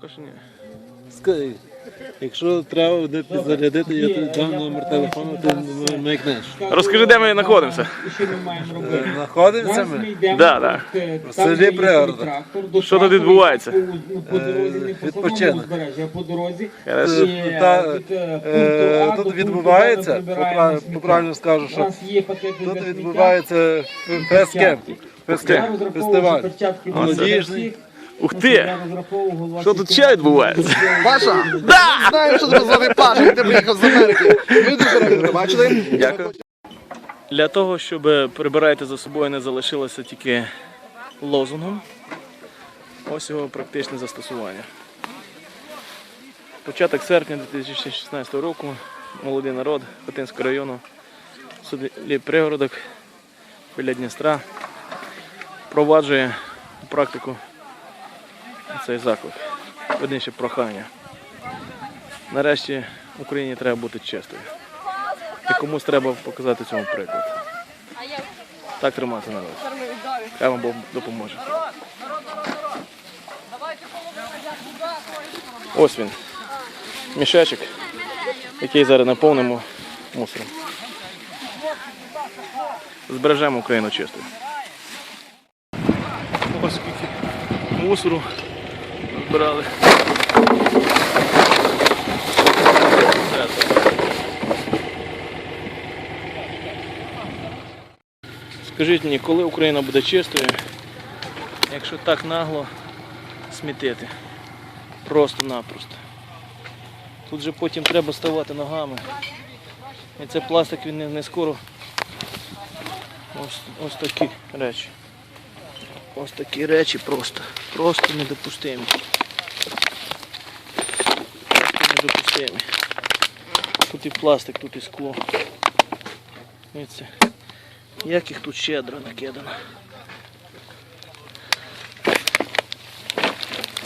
Поки що ні. Ска- Якщо треба де підзарядити, я тобі дам номер телефону, ти маякнеш. Розкажи, де ми знаходимося. Що ми маємо робити? Знаходимося ми Да, да. В селі Пригорода. Що тут відбувається? по- По дорозі, не по відпочинок. а по дорозі. Та, е, Тут відбувається, попра- поправильно скажу, що тут відбувається фест-кемп, фест-кемп, фестиваль. Молодіжний. Ух ти! Що тут ще відбувається? Паша, да! знаємо, що тебе звати Паша, ти приїхав з Америки. Ми дуже раді бачили. Дякую. Для того, щоб прибирайте за собою не залишилося тільки лозунгом. Ось його практичне застосування. Початок серпня 2016 року молодий народ Хотинського району в селі Пригородок біля Дністра впроваджує практику цей заклик. Одніше прохання. Нарешті Україні треба бути чистою. І комусь треба показати цьому приклад. Так тримати народ. Хай вам Бог допоможе. Ось він. Мішечок, який зараз наповнимо мусором. Збережемо Україну чистою. Ось скільки мусору збирали. Скажіть мені, коли Україна буде чистою, якщо так нагло смітити? Просто-напросто. Тут же потім треба ставати ногами. І це пластик він не скоро. Ось, ось такі речі. Ось такі речі просто. Просто недопустимі. Просто недопустимі. Тут і пластик, тут і скло. Дивіться. Як їх тут щедро накидано.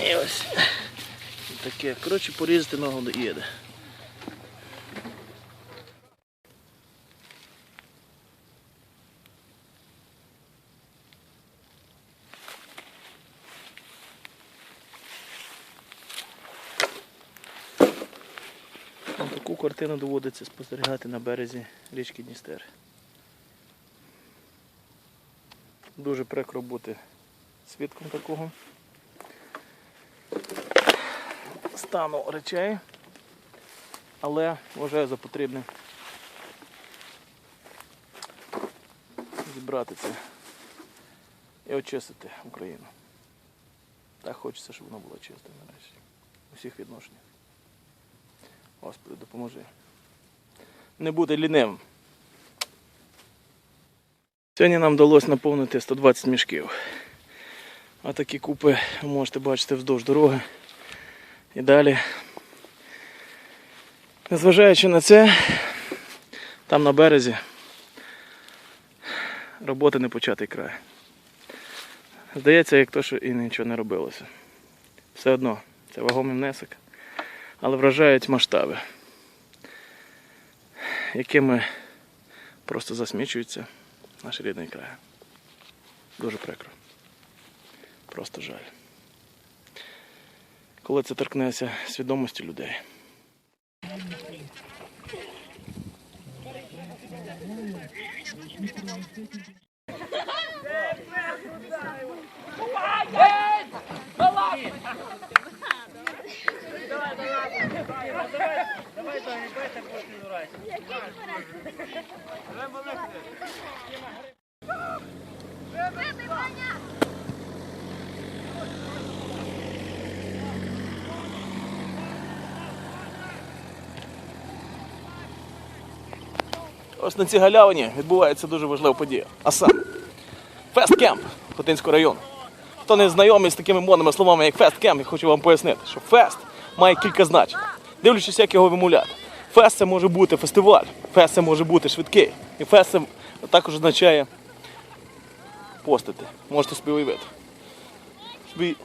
І ось таке. Коротше, порізати ногу доїде. Ось Таку картину доводиться спостерігати на березі річки Дністер. Дуже прикро бути свідком такого стану речей, але вважаю за потрібне зібрати це і очистити Україну. Так хочеться, щоб вона була чистою нарешті. У всіх відношеннях. Господи, допоможи. Не бути лінивим. Сьогодні нам вдалося наповнити 120 мішків. А такі купи ви можете бачити вздовж дороги. І далі. Незважаючи на це, там на березі роботи не початий край. Здається, як то, що і нічого не робилося. Все одно, це вагомий внесок, але вражають масштаби, якими просто засмічується наш рідний край. Дуже прикро. Просто жаль. Коли це торкнеться свідомості людей. Ось на цій галявині відбувається дуже важлива подія. А саме фест-кемп Хотинського району. Хто не знайомий з такими модними словами, як фест-кемп, я хочу вам пояснити, що фест має кілька значень. Дивлячись, як його вимовляти. Фест це може бути фестиваль, фест це може бути швидкий. І фест це також означає постити. Можете собі уявити. Собі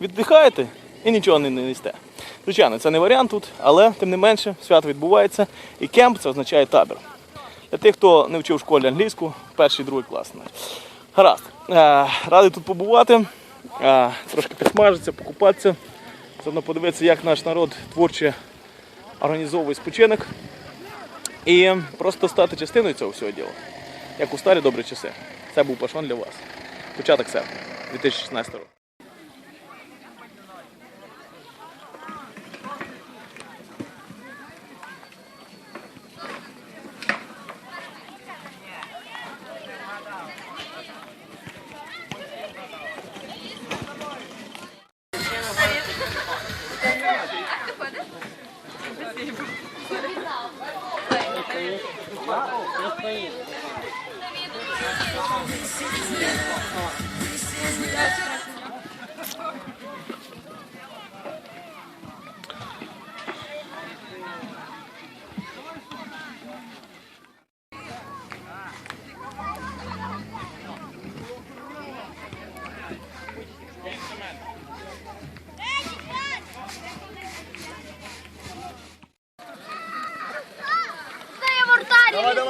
віддихаєте і нічого не не їсте. Звичайно, це не варіант тут, але тим не менше свято відбувається. І кемп це означає табір. Для тих, хто не вчив в школі англійську, перший, другий клас. Гаразд. Е, Радий тут побувати, е, трошки підсмажитися, покупатися, Заодно подивитися, як наш народ творче організовує спочинок. І просто стати частиною цього всього діла. Як у старі добрі часи. Це був пашон для вас. Початок серпня 2016 року.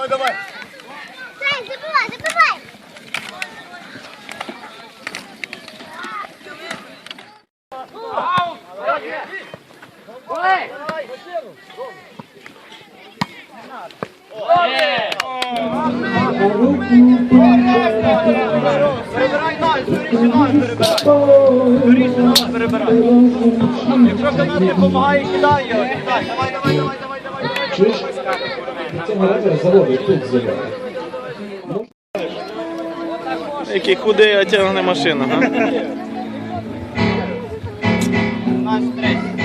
Давай, давай, Сань, забывай, забывай. Перебирай, перебирай. Якщо команда допомагає, кидай його. Давай, давай, давай. Дай, тут забивай. Який худий, а тягне машина, га? Мене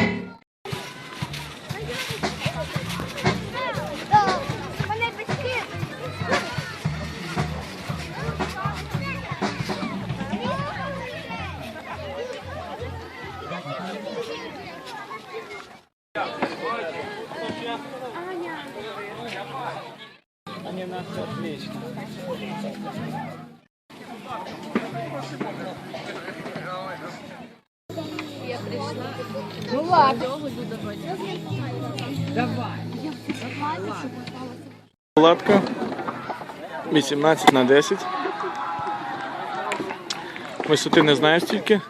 18 на 10. Висоти не знаю стільки.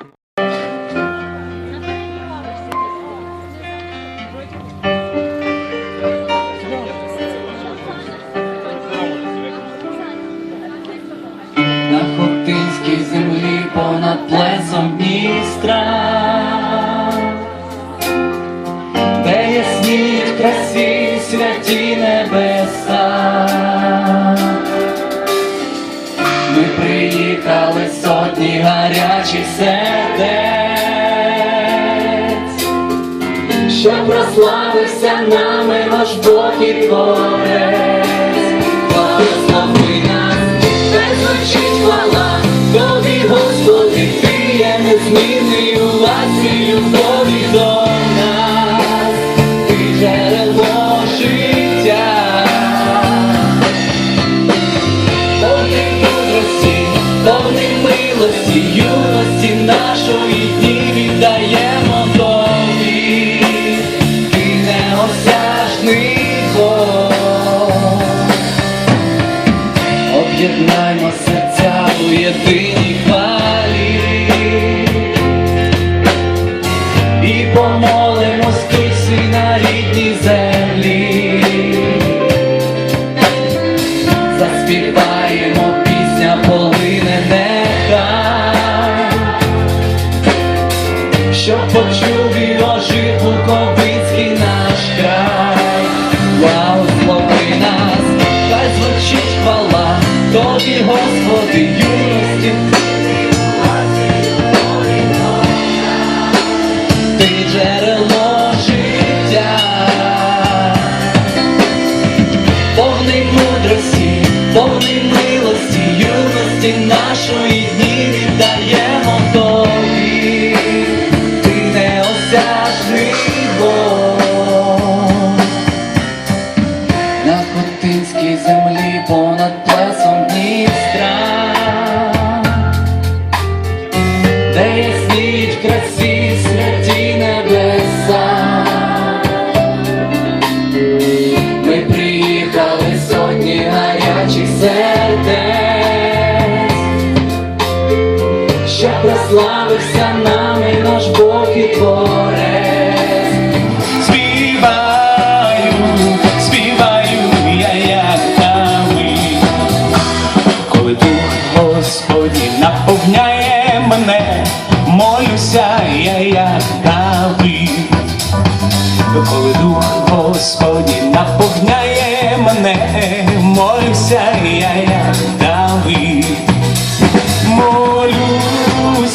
Ти є незмінний у любові до ти джерело життя. Повний мудрості, повний милості, юності нашої дні віддаємо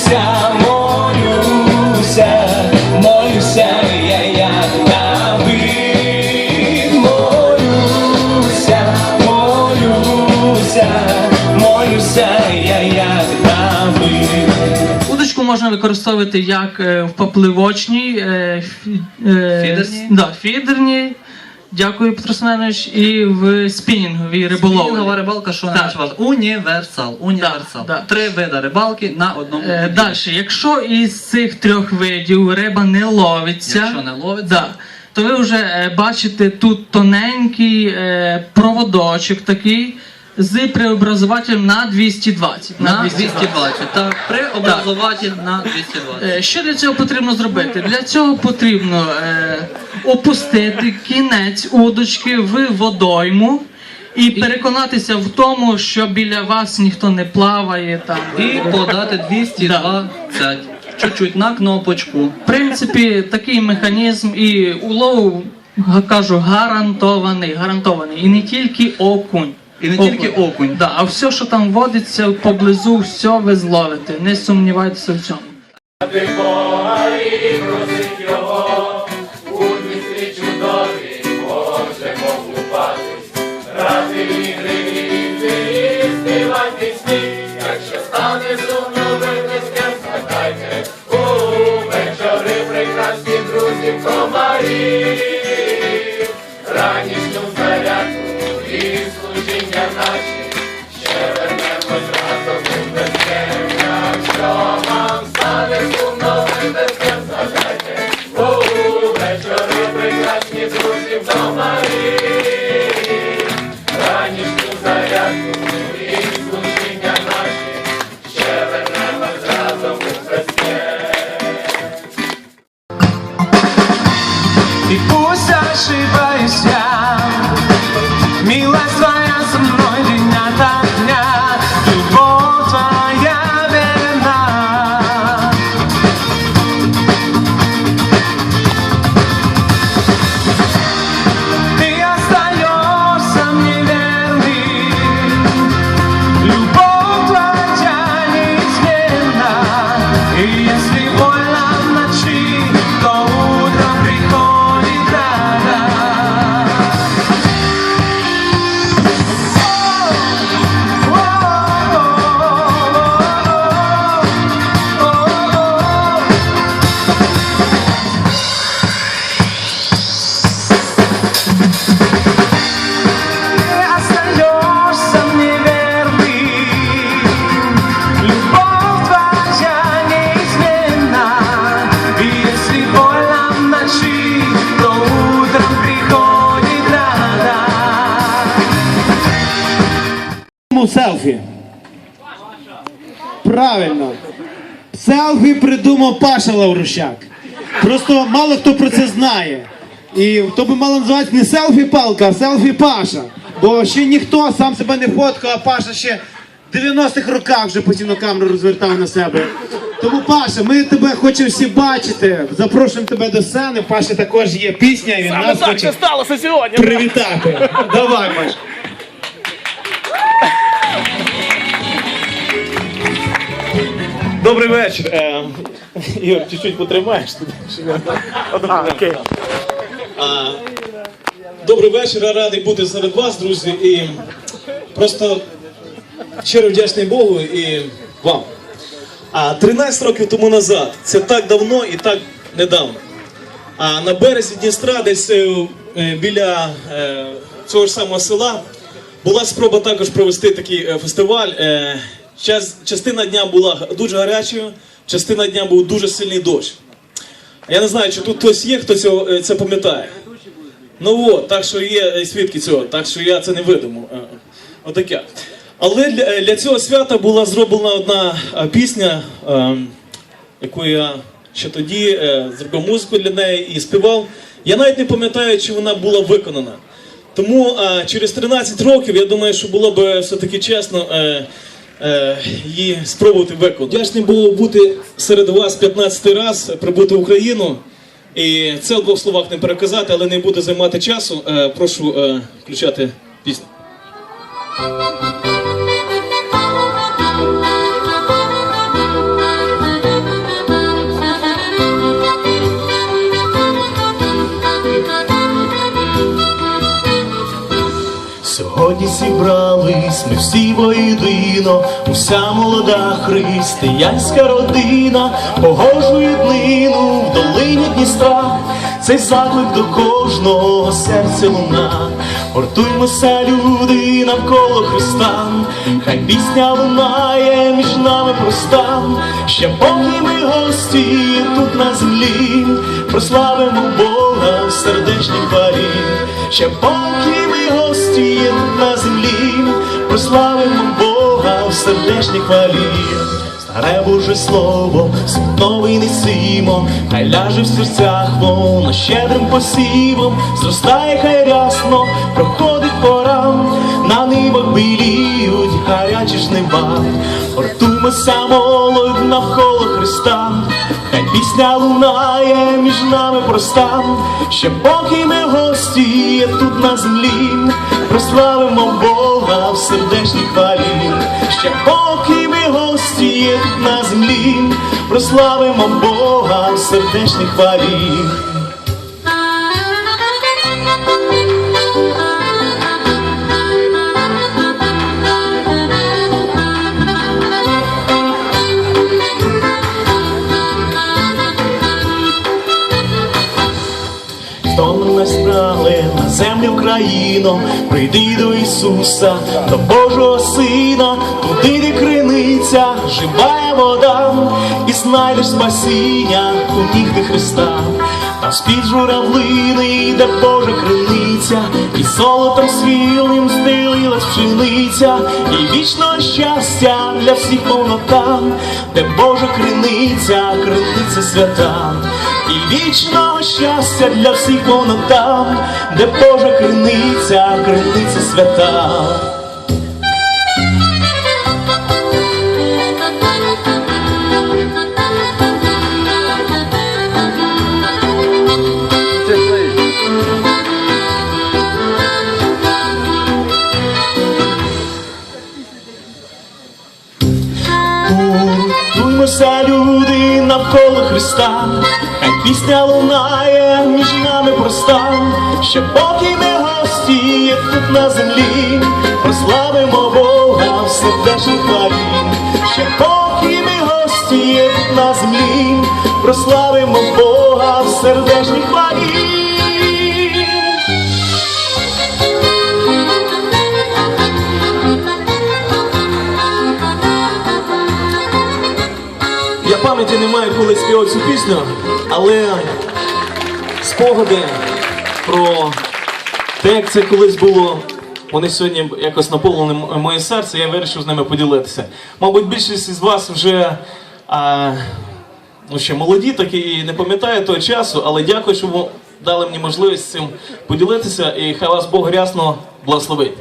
Молюся, молюся, молюся я як Давид. Молюся, молюся, молюся я як Давид. Удочку можна використовувати як е, в попливочній, е, е, Фідерній? Да, фідерній. Дякую, Петро Семенович, і в спінінговій риболовлі. Спінінгова рибалка, що не називали? Універсал. Універсал. Да, да. Три види рибалки на одному. Е. Далі, якщо із цих трьох видів риба не ловиться, Якщо не ловиться. да, то ви вже е, бачите тут тоненький е, проводочок такий з преобразувателем на 220. На 220. Так, преобразователь на 220. Е, Що для цього потрібно зробити? Для цього потрібно е, опустити кінець удочки в водойму і переконатися в тому, що біля вас ніхто не плаває там. І подати 220. Чуть-чуть на кнопочку. В принципі, такий механізм і улов, га- кажу, гарантований, гарантований. І не тільки окунь. І не тільки окунь. Да, а все, що там водиться поблизу, все ви зловите. Не сумнівайтеся в цьому. И селфі? Правильно. Селфі придумав Паша Лаврущак. Просто мало хто про це знає. І то би мало називати не селфі палка, а селфі Паша. Бо ще ніхто сам себе не фоткав, а Паша ще в 90-х роках вже постійно камеру розвертав на себе. Тому Паша, ми тебе хочемо всі бачити. Запрошуємо тебе до сцени. Паша також є пісня, і він Саме нас так хоче це сталося сьогодні. привітати. Давай, Паш. Добрий вечір. Е, Ігор, чуть-чуть потримаєш туди. А, окей. А, Добрий вечір, я радий бути серед вас, друзі, і просто щиро вдячний Богу і вам. А 13 років тому назад, це так давно і так недавно. А на березі Дністра, десь е, е, біля е, цього ж самого села, була спроба також провести такий фестиваль. Час, частина дня була дуже гарячою, частина дня був дуже сильний дощ. Я не знаю, чи тут хтось є, хто цього, е, це пам'ятає. Ну от, так що є е, свідки цього, так що я це не видумав. Е, Отаке. Але для, для цього свята була зроблена одна пісня, е, яку я ще тоді зробив музику для неї і співав. Я навіть не пам'ятаю, чи вона була виконана. Тому через 13 років я думаю, що було б все-таки чесно її спробувати виконати. Вдячний було бути серед вас 15 раз, прибути в Україну. І це у двох словах не переказати, але не буде займати часу. Е, прошу е, включати пісню. Сьогодні зібрались ми всі воєдино, уся молода християнська родина, погожує днину в долині Дністра, цей заклик до кожного серця луна. Гуртуймося, люди, навколо Христа, хай пісня лунає між нами проста, ще поки ми гості тут на землі, прославимо Бога в сердечній хвалі, ще поки ми гості тут на землі, прославимо Бога в сердечній хвалі. Старе Боже Слово, світ новий несімо, хай ляже в серцях воно щедрим посівом, зростає хай рясно, проходить пора, на нивах біліють гарячі жнива, Гортуймося молодь навколо Христа, пісня лунає між нами проста, ще поки ми гості є тут на землі, прославимо Бога в сердечній хвалі, ще поки ми гості є тут на землі, прославимо Бога в сердечній хвалі. Землю країну, прийди до Ісуса, до Божого Сина, туди, де криниця, живая вода, і знайдеш спасіння у ніг Христа. Там з-під журавлини, де Божа криниця, і золотом свілим стелилась пшениця, і вічного щастя для всіх повнота, де Божа криниця, криниця свята, і вічного щастя для всіх повнота, де Божа криниця, криниця свята. Гуртуймося, люди, навколо Христа, хай пісня лунає між нами проста, ще поки ми гості є тут на землі, прославимо Бога в сердечній хвалі, ще поки ми гості є тут на землі, прославимо Бога в сердечній хвалі. Пам'яті не маю, коли співав цю пісню, але спогади про те, як це колись було, вони сьогодні якось наповнили моє серце, я вирішив з ними поділитися. Мабуть, більшість із вас вже а, ну, ще молоді, так і не пам'ятає того часу, але дякую, що ви дали мені можливість цим поділитися, і хай вас Бог рясно благословить.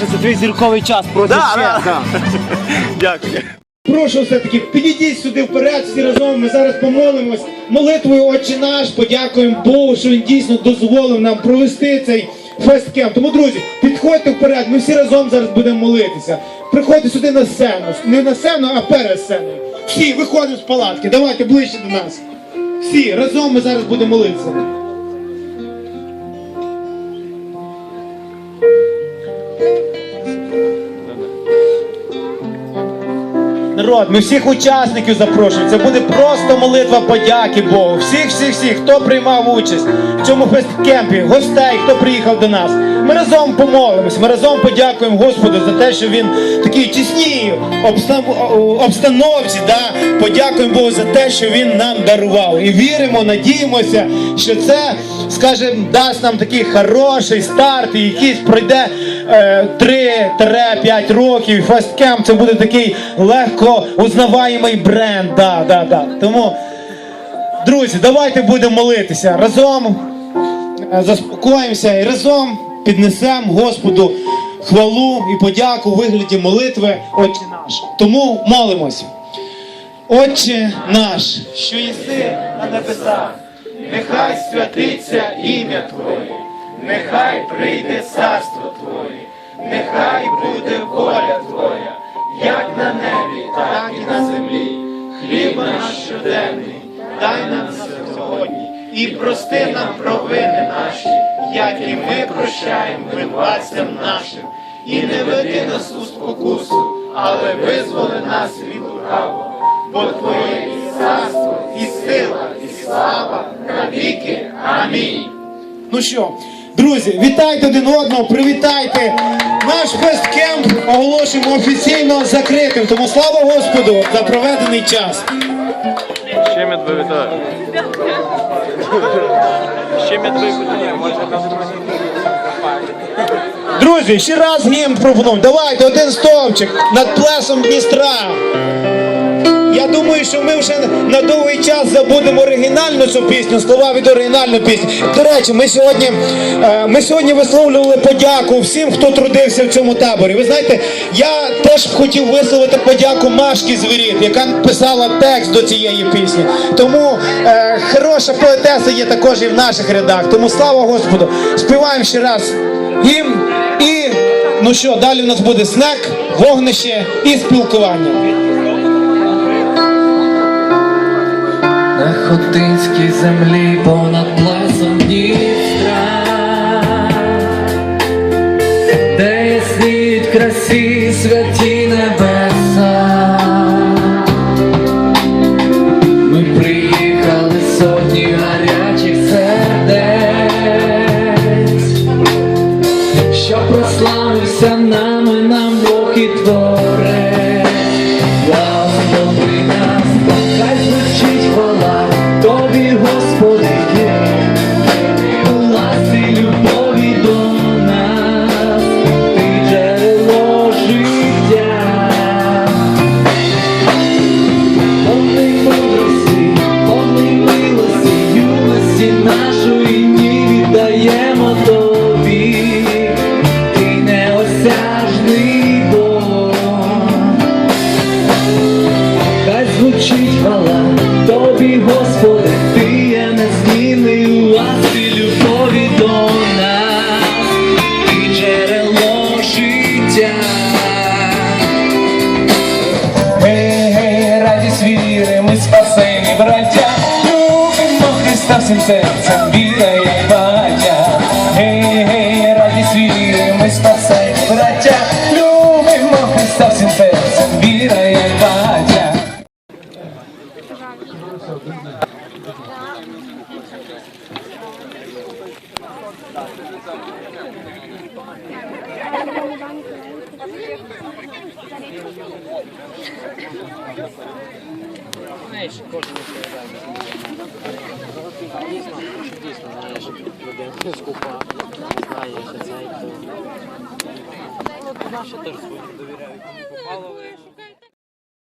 Паша, це твій зірковий час, просто чесно. Дякую. Прошу все-таки, підійдіть сюди вперед, всі разом. Ми зараз помолимось молитвою Отче наш, подякуємо Богу, що він дійсно дозволив нам провести цей фесткемп. Тому, друзі, підходьте вперед, ми всі разом зараз будемо молитися. Приходьте сюди на сцену, не на сцену, а перед сценою. Всі виходимо з палатки, давайте ближче до нас. Всі разом ми зараз будемо молитися. Народ, ми всіх учасників запрошуємо. Це буде просто молитва подяки Богу. Всіх, всіх, всіх, хто приймав участь в цьому фесткемпі, гостей, хто приїхав до нас. Ми разом помолимось, ми разом подякуємо Господу за те, що він такій тісній обстановці. Да? Подякуємо Богу за те, що він нам дарував. І віримо, надіємося, що це, скажімо, дасть нам такий хороший старт, і якийсь пройде 3-5 років. І фесткемп це буде такий легко узнаваємий бренд. Да, да, да. Тому Друзі, давайте будемо молитися разом. е, Заспокоїмося і разом піднесемо Господу хвалу і подяку у вигляді молитви Отче наш. Тому молимось. Отче наш, що єси на небесах, нехай святиться ім'я Твоє, нехай прийде царство Твоє, нехай буде воля Твоя, як на небі, так і на землі. Хліб наш щоденний, дай нам сьогодні і прости нам провини наші, як і ми прощаємо винуватцям нашим, і не веди нас у спокусу, але визволи нас від лукавого. Бо Твоє і царство, і сила, і слава навіки. Амінь. Ну що, друзі, вітайте один одного, привітайте. Наш фесткемп оголошуємо офіційно закритим. Тому слава Господу за проведений час. Ще медве вітаю. Ще медве Друзі, ще раз гімн пропонуємо. Давайте один стовпчик над плесом Дністра. Я думаю, що ми вже на довгий час забудемо оригінальну цю пісню, слова від оригінальної пісні. До речі, ми сьогодні, е, ми сьогодні висловлювали подяку всім, хто трудився в цьому таборі. Ви знаєте, я теж хотів висловити подяку Машки Звіріт, яка писала текст до цієї пісні. Тому е, хороша поетеса є також і в наших рядах. Тому слава Господу! Співаємо ще раз гімн і ну що, далі в нас буде снек, вогнище і спілкування. Хотинській землі понад плесом Дністра, любимо Христа всім серцем,